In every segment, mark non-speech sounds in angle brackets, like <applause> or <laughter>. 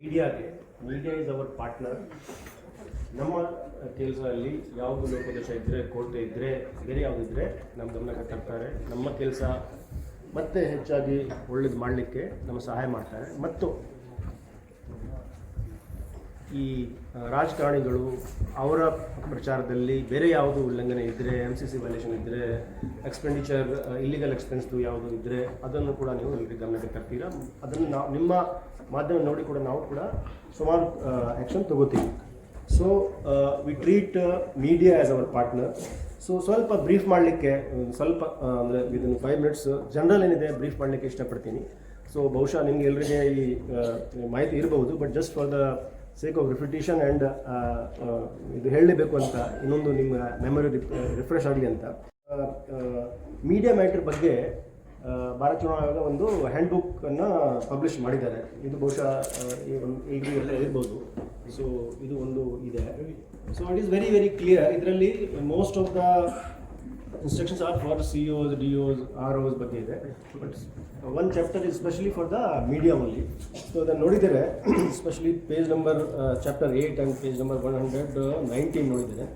ಮೀಡಿಯಾಗೆ, media is our partner ನಮ್ಮ ಕೆಲಸದಲ್ಲಿ ಯಾವುದು ಲೋಪದೋಷ ಇದ್ದರೆ ಕೋಟೆ ಇದ್ದರೆ ಬೇರೆ ಯಾವುದಿದ್ರೆ ನಮ್ಮ ಗಮನಕ್ಕೆ ತರ್ತಾರೆ ನಮ್ಮ ಕೆಲಸ ಮತ್ತೆ ಹೆಚ್ಚಾಗಿ ಒಳ್ಳೇದು ಮಾಡಲಿಕ್ಕೆ ನಮ್ಮ ಸಹಾಯ ಮಾಡ್ತಾರೆ. ಮತ್ತು ಈ ರಾಜಕಾರಣಿಗಳು ಅವರ ಪ್ರಚಾರದಲ್ಲಿ ಬೇರೆ ಯಾವುದು ಉಲ್ಲಂಘನೆ ಇದ್ದರೆ ಎಂ ಸಿ ಸಿ ವ್ಯಾಲ್ಯೂಷನ್ ಇದ್ದರೆ ಎಕ್ಸ್ಪೆಂಡಿಚರ್ ಇಲ್ಲಿಗಲ್ ಎಕ್ಸ್ಪೆನ್ಸ್ದು ಯಾವುದು ಇದ್ದರೆ ಅದನ್ನು ಕೂಡ ನೀವು ಇಲ್ಲಿ ಗಮನಕ್ಕೆ ತರ್ತೀರಾ? ಅದನ್ನು ನಾವು, ನಿಮ್ಮ ಮಾಧ್ಯಮ ನೋಡಿ ಕೂಡ ನಾವು ಕೂಡ ಸುಮಾರು ಆ್ಯಕ್ಷನ್ ತಗೋತೀವಿ. So we treat media as our partner so ಸ್ವಲ್ಪ ಬ್ರೀಫ್ ಮಾಡಲಿಕ್ಕೆ ಸ್ವಲ್ಪ ಅಂದರೆ ವಿದಿನ್ ಫೈವ್ ಮಿನಿಟ್ಸ್ ಜನರಲ್ ಏನಿದೆ ಬ್ರೀಫ್ ಮಾಡಲಿಕ್ಕೆ ಇಷ್ಟಪಡ್ತೀನಿ. ಸೊ ಬಹುಶಃ ನಿಮಗೆ ಎಲ್ಲರಿಗೆ ಈ ಮಾಹಿತಿ ಇರಬಹುದು but just for the sake of reputation and ಇದು ಹೇಳಲೇಬೇಕು ಅಂತ ಇನ್ನೊಂದು ನಿಮ್ಮ ಮೆಮೊರಿ ರಿಫ್ರೆಶ್ ಆಗಲಿ ಅಂತ. ಮೀಡಿಯಾ ಮ್ಯಾಟ್ರ್ ಬಗ್ಗೆ ಭಾರತ ಚುನಾವಣಾ ಆಯೋಗ ಒಂದು ಹ್ಯಾಂಡ್ ಬುಕ್ಕನ್ನು ಪಬ್ಲಿಷ್ ಮಾಡಿದ್ದಾರೆ. ಇದು ಬಹುಶಃ ಆ, ಈ ಒಂದು ಎಲ್ರಿಗೂ ಎಲ್ಲ ಇರ್ಬೋದು. ಸೊ ಇದು ಒಂದು ಇದೆ. So it is very very clear ಇದರಲ್ಲಿ most of the instructions are for C Os D Os R Os ಬಗ್ಗೆ ಇದೆ. But one chapter is specially for the media only so ಅದನ್ನು ನೋಡಿದರೆ specially page number chapter eight and page number one hundred nineteen ನೋಡಿದರೆ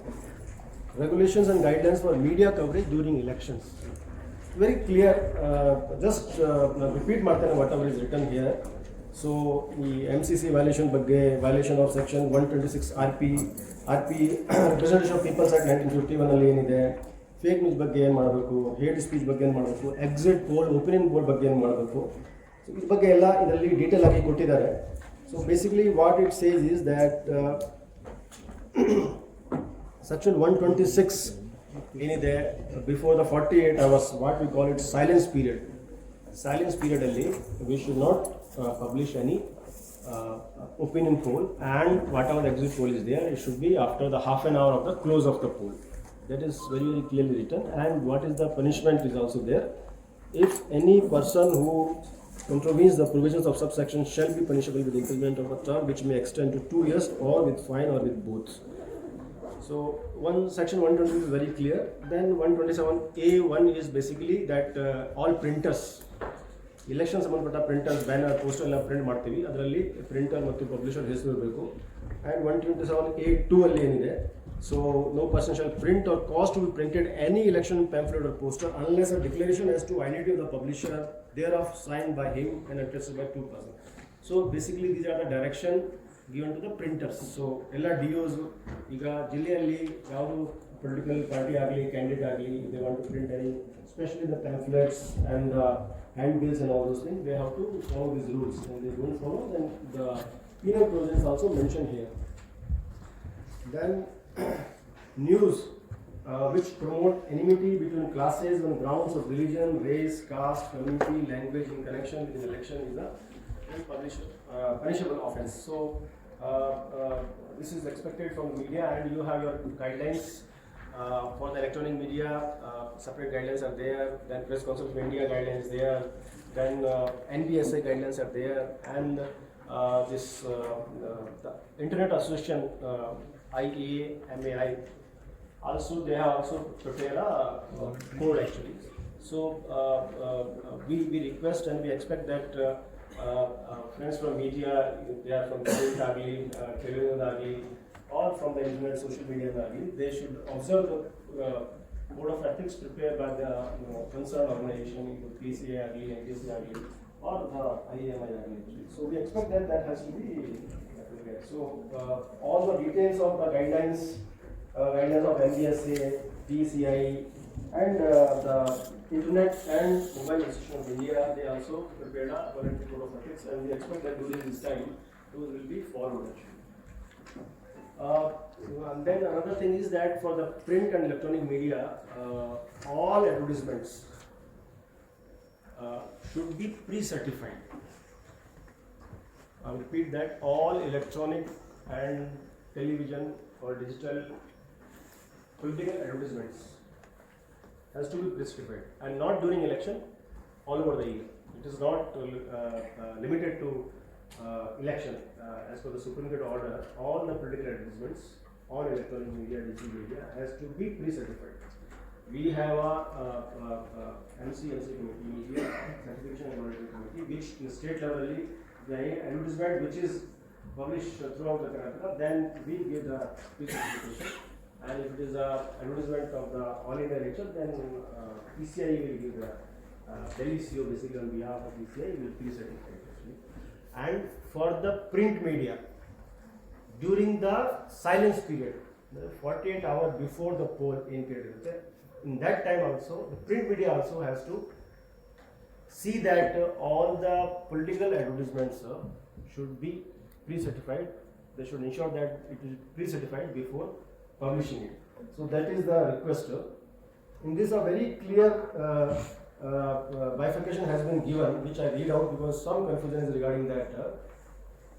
regulations and guidelines for media coverage during elections very clear just repeat ಮಾಡ್ತೇನೆ what our is return here so ಈ M C C violation ಬಗ್ಗೆ violation of section one twenty six R P R P representation of peoples act nineteen fifty ಒನಲ್ಲಿ ಏನಿದೆ? Fake news ಬಗ್ಗೆ ಏನು ಮಾಡಬೇಕು? Hate speech ಬಗ್ಗೆ ಏನು ಮಾಡಬೇಕು? ಎಕ್ಸಿಟ್ ಪೋಲ್ ಒಪಿನಿಯನ್ ಪೋಲ್ ಬಗ್ಗೆ ಏನು ಮಾಡಬೇಕು? ಸೊ ಇದ್ರ ಬಗ್ಗೆ ಎಲ್ಲ ಇದರಲ್ಲಿ ಡೀಟೇಲ್ ಆಗಿ ಕೊಟ್ಟಿದ್ದಾರೆ. So basically what it says is that section one twenty six ಏನಿದೆ? Before the forty eight hours what we call it silence period silence ಪೀರಿಯಡಲ್ಲಿ we should not publish any opinion poll and what our exit poll is there it should be after the half an hour of the close of the poll that is very very clearly written and what is the punishment is also there if any person who contravenes the provisions of subsection shall be punishable with imprisonment of a term which may extend to two years or with fine or with both so one section 120 is very clear then 127a1 is basically that uh, all printers election ಸಂಬಂಧಪಟ್ಟ printers banner poster ಎಲ್ಲ print ಮಾಡ್ತೀವಿ ಅದರಲ್ಲಿ printer ಮತ್ತು publisher ಹೆಸರು ಇರಬೇಕು and one twenty seven A two ಅಲ್ಲಿ ಏನಿದೆ so no person shawl print R cost to B printed any election ಪ್ಯಾಂಫ್ಲೆಟ್ R poster unless a declaration S to identity of the publisher there of sine by him and addressed by two person so basically these are the direction given to the printers so ಎಲ್ಲ D ಒಸ್ ಈಗ ಜಿಲ್ಲೆಯಲ್ಲಿ ಯಾವುದು political party ಆಗಲಿ candidate ಆಗಲಿ they want to print any especially the pamphlets and the handbills and all those things, they have to follow these rules. And they don't follow, then the penal provision is also mentioned here. Then <coughs> news uh, which promote enmity between classes on grounds of religion, race, caste, community, language in connection with an election is a punishable, uh, punishable offense. So uh, uh, this is expected from the media, and you have your guidelines uh, for the electronic media. Separate guidelines are there. Then Press Council of India guidelines there. Then NBSA guidelines are there, and this the Internet Association IEA MAI also they have also prepared a uh, code actually. So uh, uh, we, we request and we expect that uh, uh, uh, friends from media, they are from print agli, uh, television or from the internet, social media agli, they should observe the uh, code of ethics prepared by the you know, concerned organization, PCA agli, NTC or the IEMI agli. So we expect that that has to be prepared. So uh, all the details of the guidelines uh, guidelines of MBSA, PCI, and uh, the Internet and Mobile Institution of India, they also prepared a voluntary code of ethics, and we expect that during this time, those will be followed. Uh, and then another thing is that for the print and electronic media, uh, all advertisements uh, should be pre-certified. I repeat that all electronic and television or digital political advertisements has to be prescribed and not during election all over the year. It is not uh, uh, limited to uh, election. Uh, as per the Supreme Court order, all the political advertisements on electronic media, digital media has to be pre-certified. We have a uh, uh, MCLC committee, media certification committee, which in state level, the advertisement which is published throughout the Karnataka, then we give the specification. And if it is an advertisement of the All India nature, then uh, PCI will give the uh, Delhi CEO basically on behalf of PCI will please certificate actually. And for the print media, during the silence period, 48 hours before the poll in period, in that time also, the print media also has to see that uh, all the political advertisements uh, should be pre-certified. They should ensure that it is pre-certified before publishing it. So that is the request. uh. In this, a very clear uh, uh, bifurcation has been given, which I read out because some confusion is regarding that. uh,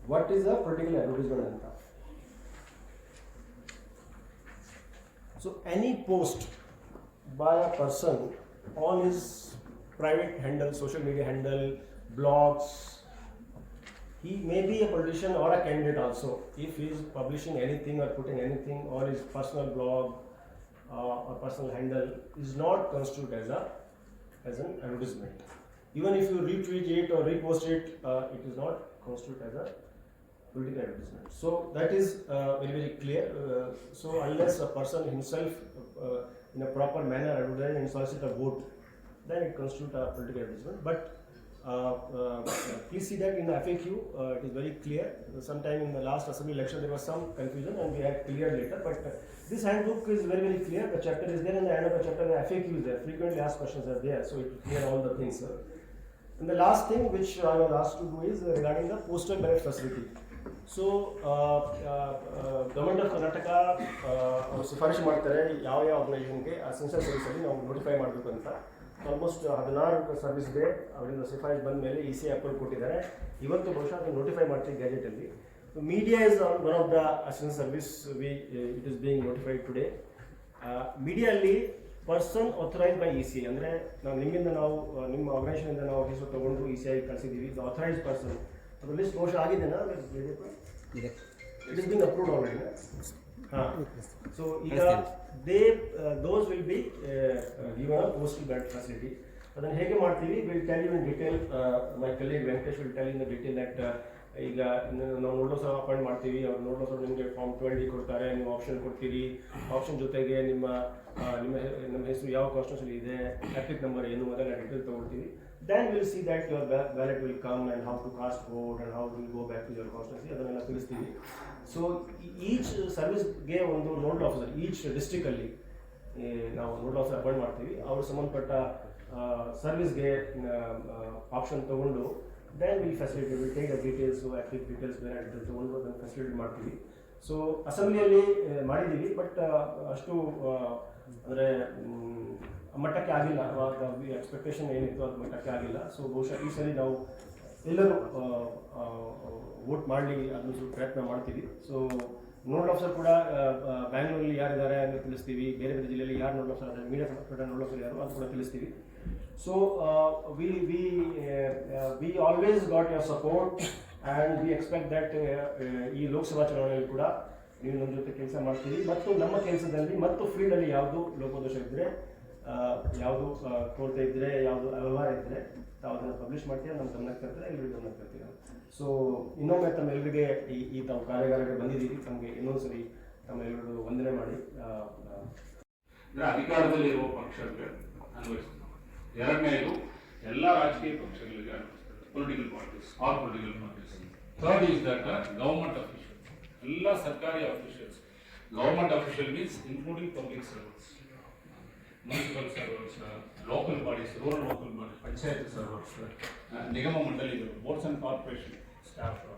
What is a political advertisement? So any post by a person on his private handle, social media handle, blogs, he may be a politician or a candidate also. If he is publishing anything or putting anything on his personal blog uh, or personal handle, is not constitute as a as an advertisement. Even if you retweet it or repost it, uh, it is not constitute as a political advertisement. So that is uh, very very clear. Uh, so unless a person himself uh, in a proper manner advertise and solicit a vote, then it constitutes a political advertisement. But uh, uh, please see that in the FAQ, uh, it is very clear. Sometime in the last assembly election, there was some confusion, and we had cleared later. But uh, this handbook is very very clear. The chapter is there, and the end of the chapter, the FAQ is there. Frequently asked questions are there, so it will clear all the things. Sir. And the last thing which I was asked to do is uh, regarding the postal ballot facility. So government of Karnataka ಅವರು ಶಿಫಾರಸು ಮಾಡ್ತಾರೆ ಯಾವ ಯಾವ ಆರ್ಗನೈಸೇಷನ್ಗೆ ಆ sensor ಸರ್ವಿಸಲ್ಲಿ ನಾವು notify ಮಾಡಬೇಕು ಅಂತ almost ಹದಿನಾರು ಸರ್ವಿಸ್ಗೆ ಅವರಿಂದ ಸಿಫಾರಿಸ್ ಬಂದ ಮೇಲೆ ಇ ಸಿ ಅಪ್ರೂವ್ ಕೊಟ್ಟಿದ್ದಾರೆ. ಇವತ್ತು ಬಹುಶಃ ಅದನ್ನು ನೋಟಿಫೈ ಮಾಡ್ತೀವಿ ಗ್ಯಾಜೆಟಲ್ಲಿ media is one of the assistant service we it is being notified today ಮೀಡಿಯಲ್ಲಿ person authorise by E C ಅಂದರೆ ನಾವು ನಿಮ್ಮಿಂದ ನಾವು ಆ, ನಿಮ್ಮ ಆರ್ಗನೈಸೇಷನಿಂದ ನಾವು ಹೆಸರು ತೊಗೊಂಡು ಇ ಸಿ ಐ ಕಳಿಸಿದ್ದೀವಿ. ಆಥರೈಸ್ ಪರ್ಸನ್ ಅದು list ಆಗಿದೆನಾ? It is being approved already so ಈಗ they those will be given postal ballot facility ಅದನ್ನು ಹೇಗೆ ಮಾಡ್ತೀವಿ? Will tell you in detail my colleague Venkatesh will tell in the detail that ಈಗ ನಾವು ನೋಡೋ ಸಹ appoint ಮಾಡ್ತೀವಿ. ಅವ್ರು ನೋಡೋ ಸಹ ನಿಮಗೆ ಫಾರ್ಮ್ ಟ್ವೆಂಟಿ ಕೊಡ್ತಾರೆ. ನೀವು ಆಪ್ಷನ್ ಕೊಡ್ತೀರಿ. ಆಪ್ಷನ್ ಜೊತೆಗೆ ನಿಮ್ಮ ನಿಮ್ಮ ನಿಮ್ಮ ಹೆಸರು ಯಾವ ಕಾನ್ಸ್ಟಿಟ್ಯೂಷನ್ ಇದೆ ಅಪ್ಲಿಕ್ ನಂಬರ್ ಏನು ಅದೆಲ್ಲ ಡೀಟೇಲ್ ತಗೊಳ್ತೀವಿ. then we'll see that your ballot will come and how to cast vote and how will go back to your constituency, ಅದನ್ನೆಲ್ಲ ತಿಳಿಸ್ತೀವಿ. ಸೊ ಈಚ್ ಸರ್ವಿಸ್ಗೆ ಒಂದು ನೋಡಲ್ ಆಫೀಸರ್ ಈಚ್ ಡಿಸ್ಟಿಕಲ್ಲಿ ನಾವು ನೋಡಲ್ ಆಫೀಸರ್ ಅಪಾಯಿಂಟ್ ಮಾಡ್ತೀವಿ. ಅವರು ಸಂಬಂಧಪಟ್ಟ ಸರ್ವಿಸ್ಗೆ ಆಪ್ಷನ್ ತೊಗೊಂಡು then will facility will take details active details ಬೇರೆ ತೊಗೊಂಡು ಅದನ್ನು ಫೆಸಿಲಿಟಿ ಮಾಡ್ತೀವಿ. ಸೊ ಅಸೆಂಬ್ಲಿಯಲ್ಲಿ ಮಾಡಿದ್ದೀವಿ ಬಟ್ ಅಷ್ಟು ಅಂದರೆ ಮಟ್ಟಕ್ಕೆ ಆಗಿಲ್ಲ. ಎಕ್ಸ್ಪೆಕ್ಟೇಷನ್ ಏನಿತ್ತು ಅದು ಮಟ್ಟಕ್ಕೆ ಆಗಿಲ್ಲ. ಸೊ ಬಹುಶಃ ಈ ಸರಿ ನಾವು ಎಲ್ಲರೂ ವೋಟ್ ಮಾಡಲಿ ಅದನ್ನು ಸ್ವಲ್ಪ ಪ್ರಯತ್ನ ಮಾಡ್ತೀವಿ. ಸೊ ನೋಡಲ್ ಆಫ್ಸರ್ ಕೂಡ ಬ್ಯಾಂಗ್ಳೂರಲ್ಲಿ ಯಾರಿದ್ದಾರೆ ಅಂತ ತಿಳಿಸ್ತೀವಿ. ಬೇರೆ ಬೇರೆ ಜಿಲ್ಲೆಯಲ್ಲಿ ಯಾರು ನೋಡಲ್ ಆಫ್ಸರ್ ಅಂದರೆ ಮೀಡಿಯಾ ನೋಡಲ್ ಆಫ್ಸರ್ ಯಾರು ಅದು ಕೂಡ ತಿಳಿಸ್ತೀವಿ. So we we we always got your support and we expect that ಈ ಲೋಕಸಭಾ ಚುನಾವಣೆಯಲ್ಲಿ ಕೂಡ ನೀವು ನಮ್ಮ ಜೊತೆ ಕೆಲಸ ಮಾಡ್ತೀರಿ. ಮತ್ತು ನಮ್ಮ ಕೆಲಸದಲ್ಲಿ ಮತ್ತು ಫೀಲ್ಡಲ್ಲಿ ಯಾವುದು ಲೋಪದೋಷ ಇದ್ದರೆ ಯಾವುದು ಕೊರತೆ ಇದ್ದರೆ ಯಾವುದು ಅವ್ಯವಹಾರ ಇದ್ದರೆ ತಾವು ಅದನ್ನು ಪಬ್ಲಿಷ್ ಮಾಡ್ತೀರಾ, ನಮ್ಮ ಗಮನಕ್ಕೆ ತರ್ತೀರಾ, ಎಲ್ಲರಿಗೂ ಗಮನಕ್ಕೆ ತರ್ತೀರಾ? ಸೊ ಇನ್ನೊಮ್ಮೆ ತಮ್ಮೆಲ್ಲರಿಗೆ ಈ ಈ ತಾವು ಕಾರ್ಯಾಗಾರಕ್ಕೆ ಬಂದಿದ್ದೀರಿ, ತಮಗೆ ಇನ್ನೊಂದು ಸರಿ ತಮ್ಮೆಲ್ಲರಿಗೂ ವಂದನೆ ಮಾಡಿ ಅಧಿಕಾರದಲ್ಲಿರುವ ಪಕ್ಷಕ್ಕೆ ಅನ್ವಯಿಸ್ತಾರೆ ಎರಡನೇದು, ಎಲ್ಲ ರಾಜಕೀಯ ಪಕ್ಷಗಳಿಗೆ political parties all political parties third is that government official ಎಲ್ಲ ಸರ್ಕಾರಿ officials government official means including public service municipal servers local bodies rural local bodies panchayat servers ನಿಗಮ ಮಂಡಳಿಗಳು ಬೋರ್ಡ್ಸ್ ಅಂಡ್ ಕಾರ್ಪೊರೇಷನ್ ಸ್ಟಾಫ್